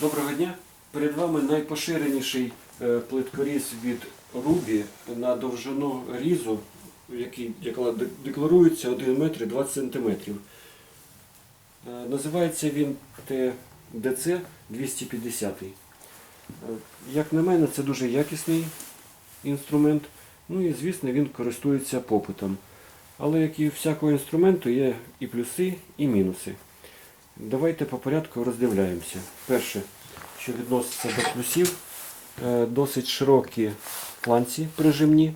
Доброго дня. Перед вами найпоширеніший е, плиткоріз від Рубі на довжину різу, яка декларується 1 метр 20 сантиметрів. Е, Називається він ТДЦ 250. Е, Як на мене, це дуже якісний інструмент. Ну і звісно він користується попитом. Але як і всякого інструменту є і плюси, і мінуси. Давайте по порядку роздивляємося. Перше, що відноситься до плюсів, е, досить широкі фланці прижимні.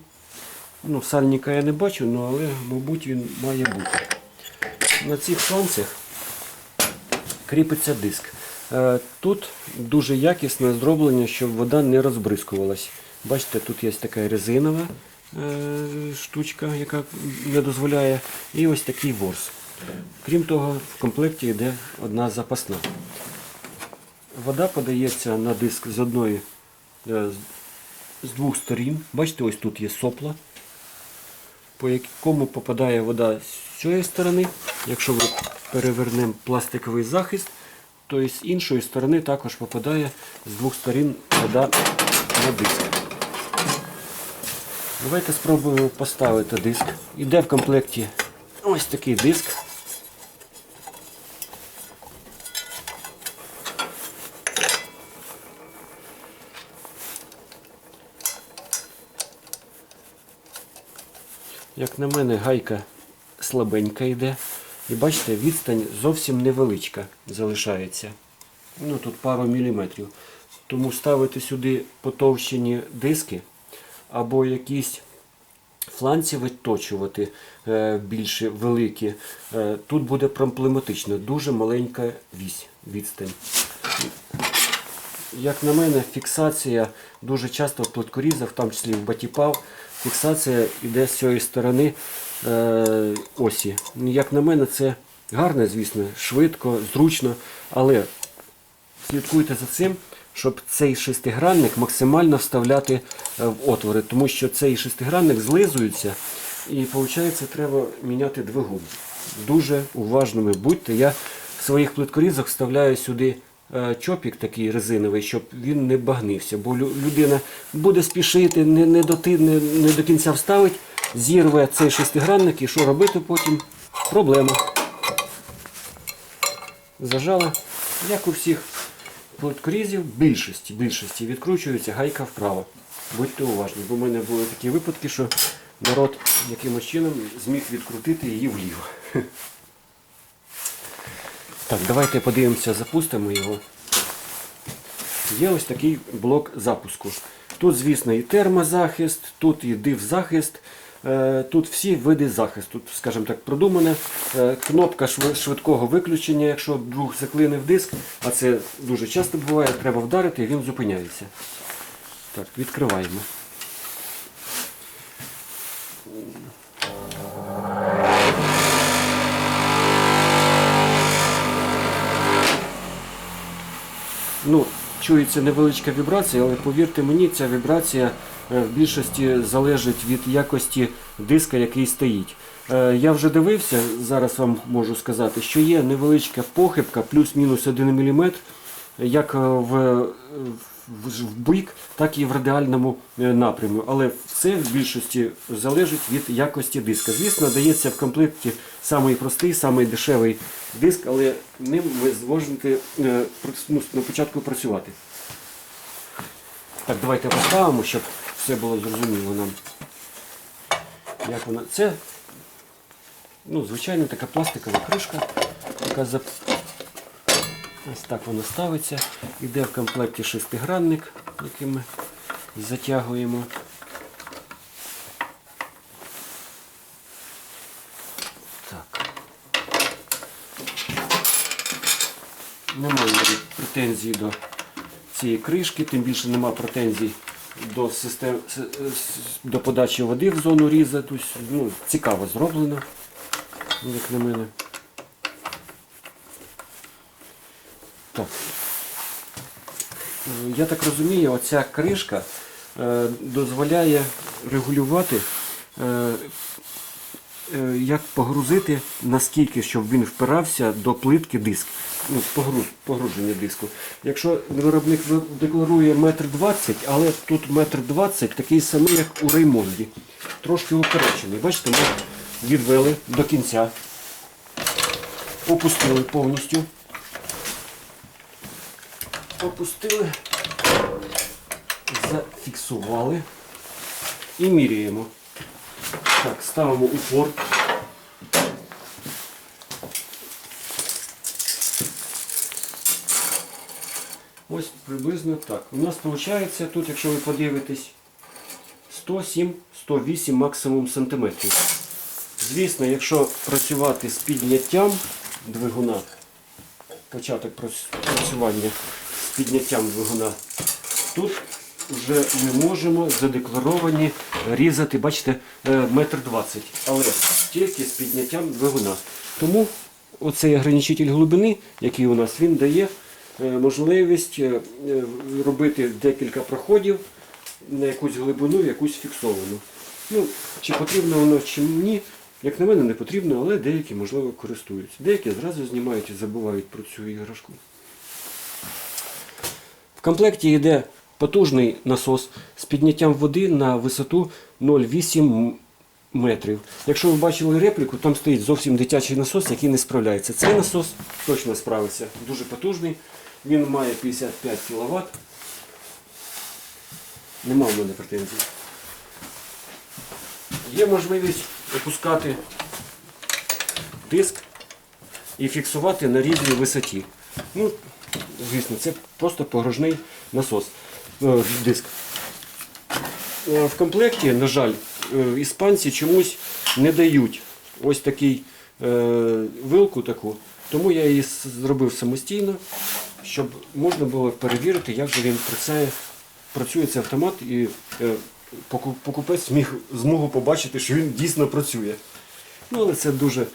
Ну, сальника я не бачу, ну, але, мабуть, він має бути. На цих фланцях кріпиться диск. Е, Тут дуже якісне зроблення, щоб вода не розбризкувалась. Бачите, тут є така резинова е, штучка, яка не дозволяє, і ось такий ворс. Крім того, в комплекті йде одна запасна. Вода подається на диск з одної, е, з- двох сторін. Бачите, ось тут є сопла, по якому попадає вода з цієї сторони. Якщо ми перевернемо пластиковий захист, то з іншої сторони також попадає з двох сторін вода на диск. Давайте спробуємо поставити диск. Іде в комплекті ось такий диск. Як на мене, гайка слабенька йде. І бачите, відстань зовсім невеличка залишається. Ну тут пару міліметрів. Тому ставити сюди потовщені диски або якісь фланці виточувати е, більш великі. Е, тут буде проблематично. Дуже маленька вісь, відстань. Як на мене, фіксація дуже часто в плиткорізах, в тому числі в батіпав, фіксація йде з цієї сторони е, осі. Як на мене, це гарно, звісно, швидко, зручно, але слідкуйте за цим, щоб цей шестигранник максимально вставляти е, в отвори, тому що цей шестигранник злизується і виходить, треба міняти двигун. Дуже уважними будьте. Я своїх плиткорізах вставляю сюди чопік такий резиновий, щоб він не багнився, бо людина буде спішити, не, не, до, не, не до кінця вставить, зірве цей шестигранник і що робити потім? Проблема. Зажали. Як у всіх плиткорізів, більшості, більшості відкручується гайка вправо. Будьте уважні, бо в мене були такі випадки, що народ якимось чином зміг відкрутити її вліво. Так, давайте подивимося, запустимо його. Є ось такий блок запуску. Тут, звісно, і термозахист, тут і див-захист, е, тут всі види захисту, скажімо так, продумане. Е, Кнопка швидкого виключення, якщо вдруг заклинив диск, а це дуже часто буває, треба вдарити, і він зупиняється. Так, відкриваємо. Ну, чується невеличка вібрація, але повірте мені, ця вібрація е, в більшості залежить від якості диска, який стоїть. Е, Я вже дивився, зараз вам можу сказати, що є невеличка похибка, плюс-мінус 1 мм, як е, в, в, бік, так і в радіальному е, напрямі. Але все в більшості залежить від якості диска. Звісно, дається в комплекті самий простий, самий дешевий диск, але ним ви зможете е, ну, на початку працювати. Так, давайте поставимо, щоб все було зрозуміло нам. Як вона. Це ну, звичайно така пластикова кришка, яка. Ось так вона ставиться. Іде в комплекті шестигранник, який ми затягуємо. Так. Немає претензій до цієї кришки, тим більше нема претензій до систем до подачі води в зону різа. Тобто, ну, цікаво зроблено, як на мене. Так. Е, Я так розумію, оця кришка е, дозволяє регулювати е, е, як погрузити, наскільки, щоб він впирався до плитки диск. Ну, погруження диску. Якщо виробник декларує метр двадцять, але тут метр двадцять такий самий, як у Реймонді. Трошки укорочений. Бачите, ми відвели до кінця. Опустили повністю. Опустили, зафіксували і міряємо. Так, ставимо упор. Ось приблизно так. У нас виходить тут, якщо ви подивитесь, 107-108 максимум сантиметрів. Звісно, якщо працювати з підняттям двигуна, початок працювання підняттям двигуна, тут вже ми можемо задекларовані різати, бачите, е, метр двадцять, але тільки з підняттям двигуна. Тому оцей ограничитель глибини, який у нас, він дає е, можливість е, робити декілька проходів на якусь глибину, якусь фіксовану. Ну, чи потрібно воно, чи ні, як на мене, не потрібно, але деякі, можливо, користуються. Деякі зразу знімають і забувають про цю іграшку. Комплекті йде потужний насос з підняттям води на висоту 0,8 метрів. Якщо ви бачили репліку, там стоїть зовсім дитячий насос, який не справляється. Цей насос точно справиться. Дуже потужний. Він має 55 кВт. Нема в мене претензій. Є можливість опускати диск і фіксувати на різній висоті. Ну, звісно, це просто погружний насос. Е, Диск. Е, В комплекті, на жаль, е, іспанці чомусь не дають ось такий е, вилку таку, тому я її зробив самостійно, щоб можна було перевірити, як же він працює, працює цей автомат і покупець зміг змогу побачити, що він дійсно працює. Ну, але це дуже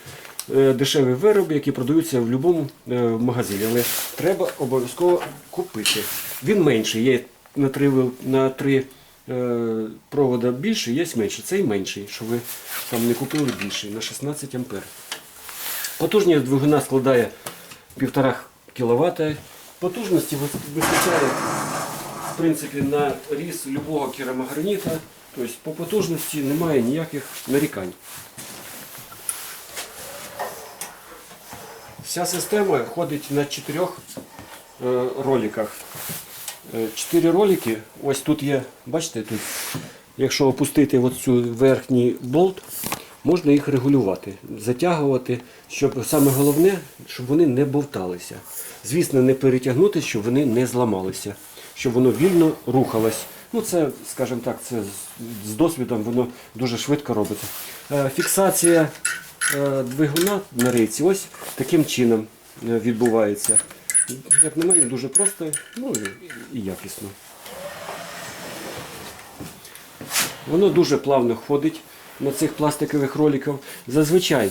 дешеві вироби, які продаються в будь-якому е, магазині. Але треба обов'язково купити. Він менший, є на три, на три е, провода більше, є менший. Цей менший, що ви там не купили більший, на 16 ампер. Потужність двигуна складає 1,5 кВт. Потужності вистачає в принципі, на різ любого керамограніта. Тобто по потужності немає ніяких нарікань. Вся система ходить на чотирьох е, роликах. Е, Чотири ролики. Ось тут є, бачите, тут, якщо опустити цю верхній болт, можна їх регулювати, затягувати, щоб саме головне, щоб вони не бовталися. Звісно, не перетягнути, щоб вони не зламалися, щоб воно вільно рухалось. Ну, це, скажімо так, це з- досвідом воно дуже швидко робиться. Е, Фіксація двигуна на рейці ось таким чином е, відбувається. Як на мене, дуже просто ну, і- якісно. Воно дуже плавно ходить на цих пластикових роликах. Зазвичай е,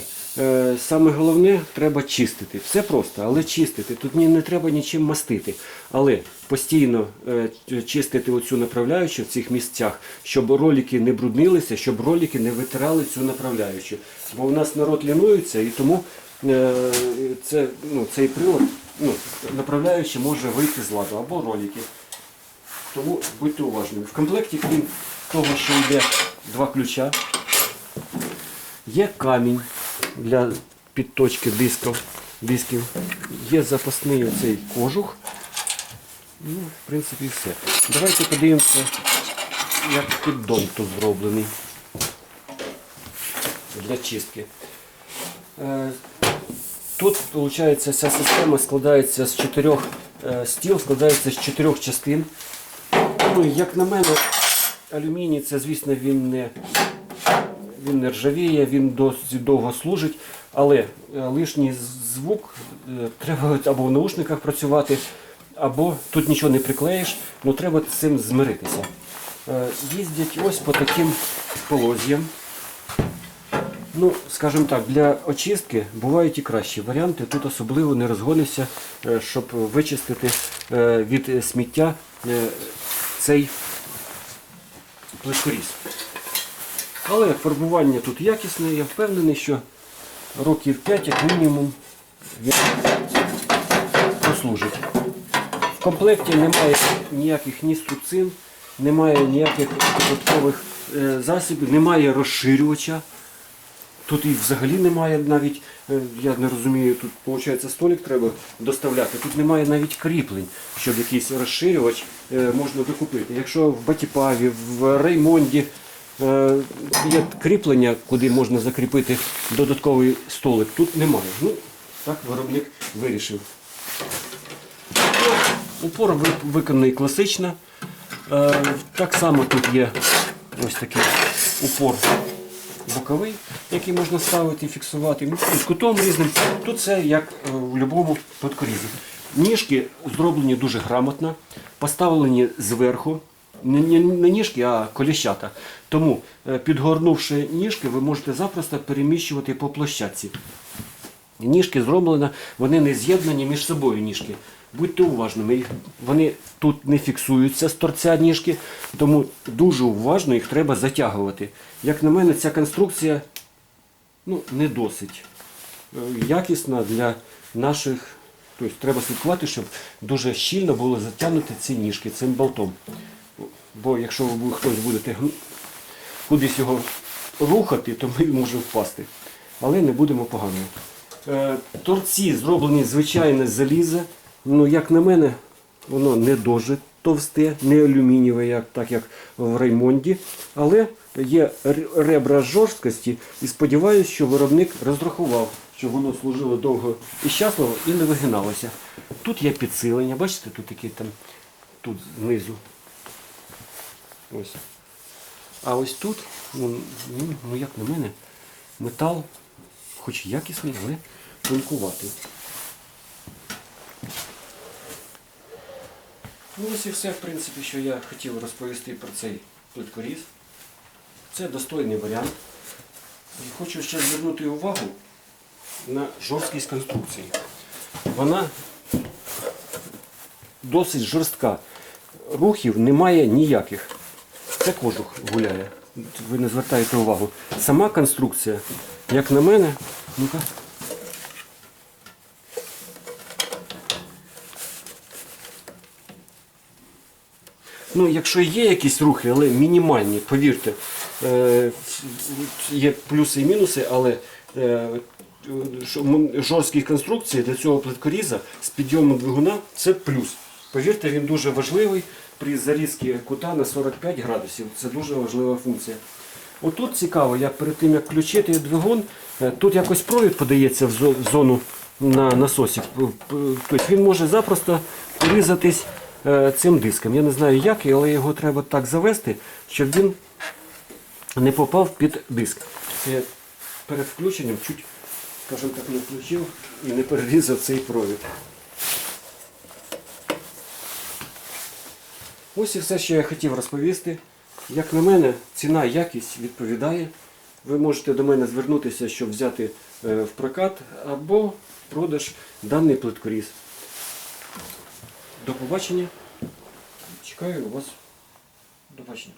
саме головне треба чистити. Все просто, але чистити. Тут не треба нічим мастити. Але постійно е, чистити оцю направляючу в цих місцях, щоб ролики не бруднилися, щоб ролики не витирали цю направляючу. Бо у нас народ лінується і тому е, це, ну, цей прилад ну, направляючи може вийти з ладу або ролики. Тому будьте уважними. В комплекті, крім того, що йде два ключа, є камінь для підточки дисків, дисків. є запасний оцей кожух. Ну, в принципі, все. Давайте подивимося, як піддон тут зроблений для чистки. Е, Тут, виходить, ця система складається з чотирьох е, стіл, складається з чотирьох частин. Ну, як на мене, алюміній це, звісно, він не, він не ржавіє, він досить довго служить, але е, лишній звук е, треба або в наушниках працювати, або тут нічого не приклеїш, ну треба з цим змиритися. Е, Їздять ось по таким полозьям. Ну, скажімо так, для очистки бувають і кращі варіанти. Тут особливо не розгонишся, щоб вичистити від сміття цей плиткоріз. Але фарбування тут якісне, я впевнений, що років 5 як мінімум він прослужить. В комплекті немає ніяких ні струбцин, немає ніяких додаткових е, засобів, немає розширювача. Тут і взагалі немає навіть, е, я не розумію, тут виходить столик треба доставляти. Тут немає навіть кріплень, щоб якийсь розширювач е, можна докупити. Якщо в Батіпаві, в Реймонді є кріплення, куди можна закріпити додатковий столик, тут немає. Ну, так виробник вирішив. Упор виконаний класично. Е, Так само тут є ось такий упор боковий, який можна ставити і фіксувати. Ну, З кутом різним. Тут це як е, в будь-якому подкорізі. Ніжки зроблені дуже грамотно, поставлені зверху. Не, ніжки, а коліщата. Тому, е, підгорнувши ніжки, ви можете запросто переміщувати по площадці. Ніжки зроблені, вони не з'єднані між собою ніжки. Будьте уважними, вони тут не фіксуються з торця ніжки, тому дуже уважно їх треба затягувати. Як на мене, ця конструкція ну, не досить е, якісна для наших. Тобто треба слідкувати, щоб дуже щільно було затягнути ці ніжки цим болтом. Бо якщо ви хтось будете кудись його рухати, то ми може впасти. Але не будемо поганими. Е, Торці зроблені звичайне з заліза. Ну, як на мене, воно не дуже товсте, не алюмінієве, так як в Реймонді. Але є ребра жорсткості і сподіваюся, що виробник розрахував, щоб воно служило довго і щасливо і не вигиналося. Тут є підсилення, бачите, тут такі там тут знизу. Ось. А ось тут, ну, ну, ну, як на мене, метал, хоч якісний, але тонкуватий. Ну ось і все, в принципі, що я хотів розповісти про цей плиткоріз. Це достойний варіант. І хочу ще звернути увагу на жорсткість конструкції. Вона досить жорстка. Рухів немає ніяких. Це кожух гуляє. Ви не звертаєте увагу. Сама конструкція, як на мене, ну-ка. Ну, якщо є якісь рухи, але мінімальні, повірте, е, є плюси і мінуси, але е, жорсткі конструкції для цього плиткоріза з підйомом двигуна це плюс. Повірте, він дуже важливий при зарізці кута на 45 градусів. Це дуже важлива функція. Отут цікаво, я перед тим як включити двигун, е, тут якось провід подається в зону на насосі. П- Тобто він може запросто порізатись е, цим диском. Я не знаю як, але його треба так завести, щоб він не попав під диск. Я перед включенням чуть, скажімо так, не включив і не перерізав цей провід. Ось і все, що я хотів розповісти. Як на мене, ціна якість відповідає. Ви можете до мене звернутися, щоб взяти е, в прокат або продаж даний плиткоріз. До побачення. Чекаю у вас. До побачення.